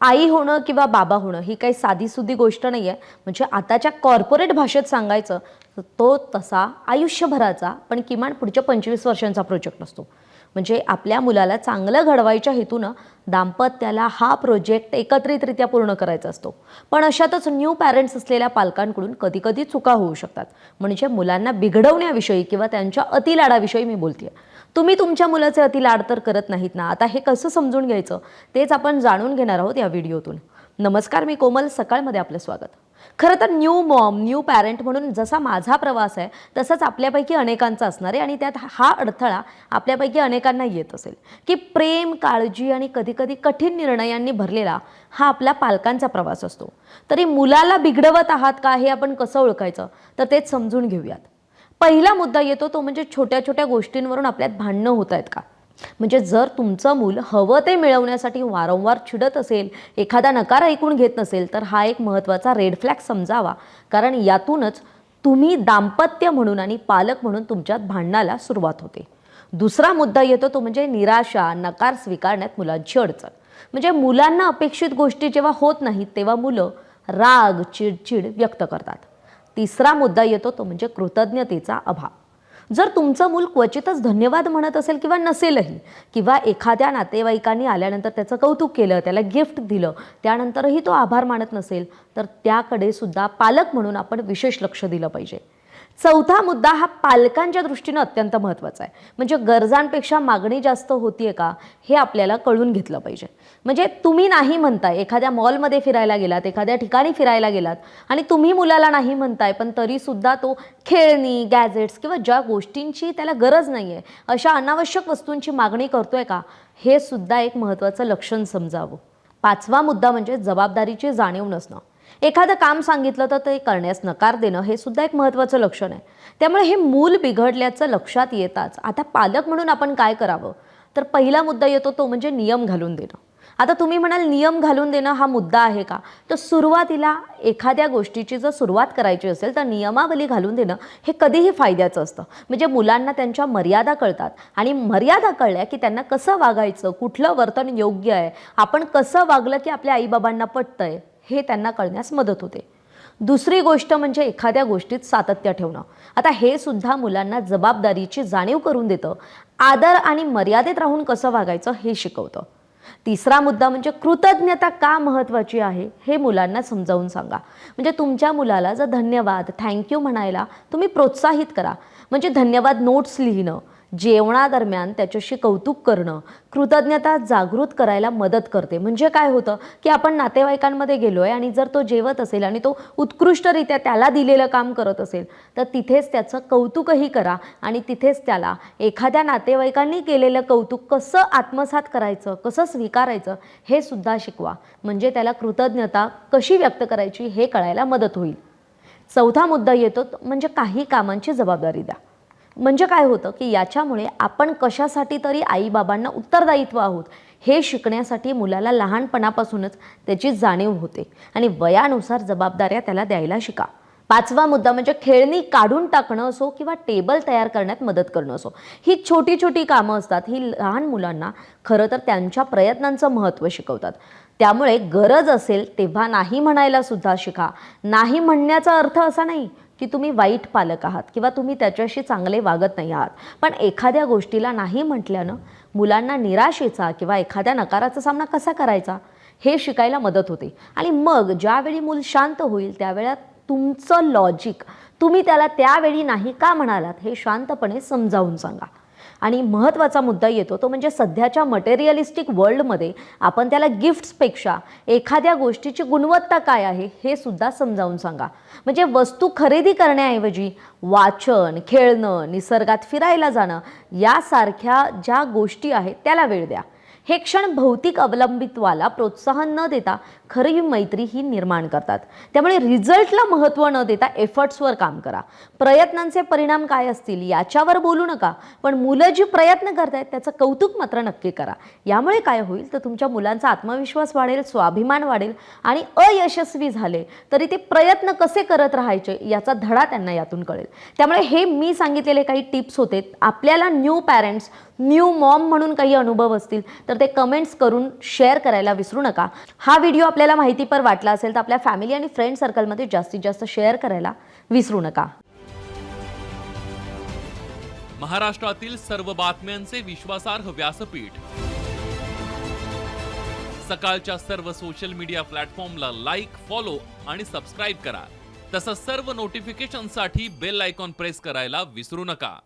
आई होणं किंवा बाबा होणं ही काही साधीसुधी गोष्ट नाही आहे म्हणजे आताच्या कॉर्पोरेट भाषेत सांगायचं तो तसा आयुष्यभराचा पण किमान पुढच्या पंचवीस वर्षांचा प्रोजेक्ट असतो. म्हणजे आपल्या मुलाला चांगलं घडवायच्या हेतूनं दाम्पत्याला हा प्रोजेक्ट एकत्रितरित्या पूर्ण करायचा असतो. पण अशातच न्यू पॅरेंट्स असलेल्या पालकांकडून कधीकधी चुका होऊ शकतात. म्हणजे मुलांना बिघडवण्याविषयी किंवा त्यांच्या अतिलाडाविषयी मी बोलते तुम्ही तुमच्या मुलाचे अतिलाड तर करत नाहीत ना? आता हे कसं समजून घ्यायचं? तेच आपण जाणून घेणार आहोत या व्हिडिओतून. नमस्कार मी कोमल. सकाळमध्ये आपलं स्वागत. खरं तर न्यू मॉम न्यू पॅरेंट म्हणून जसा माझा प्रवास आहे तसंच आपल्यापैकी अनेकांचा असणार आहे आणि त्यात हा अडथळा आपल्यापैकी अनेकांना येत असेल की प्रेम काळजी आणि कधीकधी कठीण निर्णयांनी भरलेला हा आपला पालकांचा प्रवास असतो. तरी मुलाला बिघडवत आहात का हे आपण कसं ओळखायचं? तर तेच समजून घेऊयात. पहिला मुद्दा येतो तो म्हणजे छोट्या छोट्या गोष्टींवरून आपल्यात भांडणं होत आहेत का? म्हणजे जर तुमचं मूल हवं ते मिळवण्यासाठी वारंवार चिडत असेल एखादा नकार ऐकून घेत नसेल तर हा एक महत्त्वाचा रेड फ्लॅग समजावा. कारण यातूनच तुम्ही दाम्पत्य म्हणून आणि पालक म्हणून तुमच्यात भांडणाला सुरुवात होते. दुसरा मुद्दा येतो तो म्हणजे निराशा नकार स्वीकारण्यात मुलांची अडचण. म्हणजे मुलांना अपेक्षित गोष्टी जेव्हा होत नाहीत तेव्हा मुलं राग चिडचिड व्यक्त करतात. तिसरा मुद्दा येतो तो म्हणजे कृतज्ञतेचा अभाव. जर तुमचं मूल क्वचितच धन्यवाद म्हणत असेल किंवा नसेलही किंवा एखाद्या नातेवाईकांनी आल्यानंतर त्याचं कौतुक केलं त्याला गिफ्ट दिलं त्यानंतरही तो आभार मानत नसेल तर त्याकडे सुद्धा पालक म्हणून आपण विशेष लक्ष दिलं पाहिजे. चौथा मुद्दा हा पालकांच्या दृष्टीनं अत्यंत महत्त्वाचा आहे. म्हणजे गरजांपेक्षा मागणी जास्त होतीये का हे आपल्याला कळून घेतलं पाहिजे. म्हणजे तुम्ही नाही म्हणताय एखाद्या मॉलमध्ये फिरायला गेलात एखाद्या ठिकाणी फिरायला गेलात आणि तुम्ही मुलाला नाही म्हणताय पण तरीसुद्धा तो खेळणी गॅजेट्स किंवा ज्या गोष्टींची त्याला गरज नाही आहे अशा अनावश्यक वस्तूंची मागणी करतोय का हे सुद्धा एक महत्त्वाचं लक्षण समजावं. पाचवा मुद्दा म्हणजे जबाबदारीची जाणीव नसणं. एखादं काम सांगितलं तर ते करण्यास नकार देणं हे सुद्धा एक महत्त्वाचं लक्षण आहे. त्यामुळे हे मूल बिघडल्याचं लक्षात येताच आता पालक म्हणून आपण काय करावं? तर पहिला मुद्दा येतो तो म्हणजे नियम घालून देणं. आता तुम्ही म्हणाल नियम घालून देणं हा मुद्दा आहे का? तर सुरुवातीला एखाद्या गोष्टीची जर सुरुवात करायची असेल तर नियमावली घालून देणं हे कधीही फायद्याचं असतं. म्हणजे मुलांना त्यांच्या मर्यादा कळतात आणि मर्यादा कळल्या की त्यांना कसं वागायचं कुठलं वर्तन योग्य आहे? आपण कसं वागलं की आपल्या आईबाबांना पटतंय? हे त्यांना कळण्यास मदत होते. दुसरी गोष्ट म्हणजे एखाद्या गोष्टीत सातत्य ठेवणं. आता हे सुद्धा मुलांना जबाबदारीची जाणीव करून देतं. आदर आणि मर्यादेत राहून कसं वागायचं हे शिकवतं. तिसरा मुद्दा म्हणजे कृतज्ञता का महत्त्वाची आहे हे मुलांना समजावून सांगा. म्हणजे तुमच्या मुलाला जर धन्यवाद थँक्यू म्हणायला तुम्ही प्रोत्साहित करा. म्हणजे धन्यवाद नोट्स लिहिणं. जेवणादरम्यान त्याच्याशी कौतुक करणं कृतज्ञता जागृत करायला मदत करते. म्हणजे काय होतं की आपण नातेवाईकांमध्ये गेलो आहे आणि जर तो जेवत असेल आणि तो उत्कृष्टरित्या त्याला दिलेलं काम करत असेल तर तिथेच त्याचं कौतुकही करा आणि तिथेच त्याला एखाद्या नातेवाईकांनी केलेलं कौतुक कसं आत्मसात करायचं कसं स्वीकारायचं हे सुद्धा शिकवा. म्हणजे त्याला कृतज्ञता कशी व्यक्त करायची हे कळायला मदत होईल. चौथा मुद्दा येतो म्हणजे काही कामांची जबाबदारी द्या. म्हणजे काय होतं की याच्यामुळे आपण कशासाठी तरी आईबाबांना उत्तरदायित्व आहोत हे शिकण्यासाठी मुलाला लहानपणापासूनच त्याची जाणीव होते. आणि वयानुसार जबाबदाऱ्या त्याला द्यायला शिका. पाचवा मुद्दा म्हणजे खेळणी काढून टाकणं असो किंवा टेबल तयार करण्यात मदत करणं असो. ही छोटी छोटी कामं असतात ही लहान मुलांना खरं तर त्यांच्या प्रयत्नांचं महत्त्व शिकवतात. त्यामुळे गरज असेल तेव्हा नाही म्हणायला सुद्धा शिका. नाही म्हणण्याचा अर्थ असा नाही की तुम्ही वाईट पालक आहात किंवा तुम्ही त्याच्याशी चांगले वागत नाही आहात. पण एखाद्या गोष्टीला नाही म्हटल्यानं मुलांना निराशेचा किंवा एखाद्या नकाराचा सामना कसा करायचा हे शिकायला मदत होते. आणि मग ज्यावेळी मूल शांत होईल त्यावेळा तुमचं लॉजिक तुम्ही त्याला त्यावेळी नाही का म्हणालात हे शांतपणे समजावून सांगा. आणि महत्त्वाचा मुद्दा येतो तो म्हणजे सध्याच्या मटेरियलिस्टिक वर्ल्डमध्ये आपण त्याला गिफ्ट्सपेक्षा एखाद्या गोष्टीची गुणवत्ता काय आहे हे सुद्धा समजावून सांगा. म्हणजे वस्तू खरेदी करण्याऐवजी वाचन खेळणं निसर्गात फिरायला जाणं यासारख्या ज्या गोष्टी आहेत त्याला वेळ द्या. हे क्षण भौतिक अवलंबित्वाला प्रोत्साहन न देता खरी मैत्री ही निर्माण करतात. त्यामुळे रिझल्टला महत्त्व न देता एफर्ट्सवर काम करा. प्रयत्नांचे परिणाम काय असतील याच्यावर बोलू नका पण मुलं जी प्रयत्न करतायत त्याचं कौतुक मात्र नक्की करा. यामुळे काय होईल? तर तुमच्या मुलांचा आत्मविश्वास वाढेल स्वाभिमान वाढेल आणि अयशस्वी झाले तरी ते प्रयत्न कसे करत राहायचे याचा धडा त्यांना यातून कळेल. त्यामुळे हे मी सांगितलेले काही टिप्स होते. आपल्याला न्यू पॅरेंट्स न्यू मॉम म्हणून काही अनुभव असतील तर तर ते कमेंट्स करून शेअर करायला विसरू नका. हा व्हिडिओ आपल्याला माहितीपर वाटला असेल तर आपल्या फॅमिली आणि फ्रेंड सर्कलमध्ये जास्तीत जास्त शेअर करायला विसरू नका. महाराष्ट्रातील सर्व बातम्यांचे विश्वासार्ह व्यासपीठ. सकाळच्या सर्व सोशल मीडिया प्लॅटफॉर्मला लाईक फॉलो आणि सबस्क्राईब करा. तसंच सर्व नोटिफिकेशनसाठी बेल आयकॉन प्रेस करायला विसरू नका.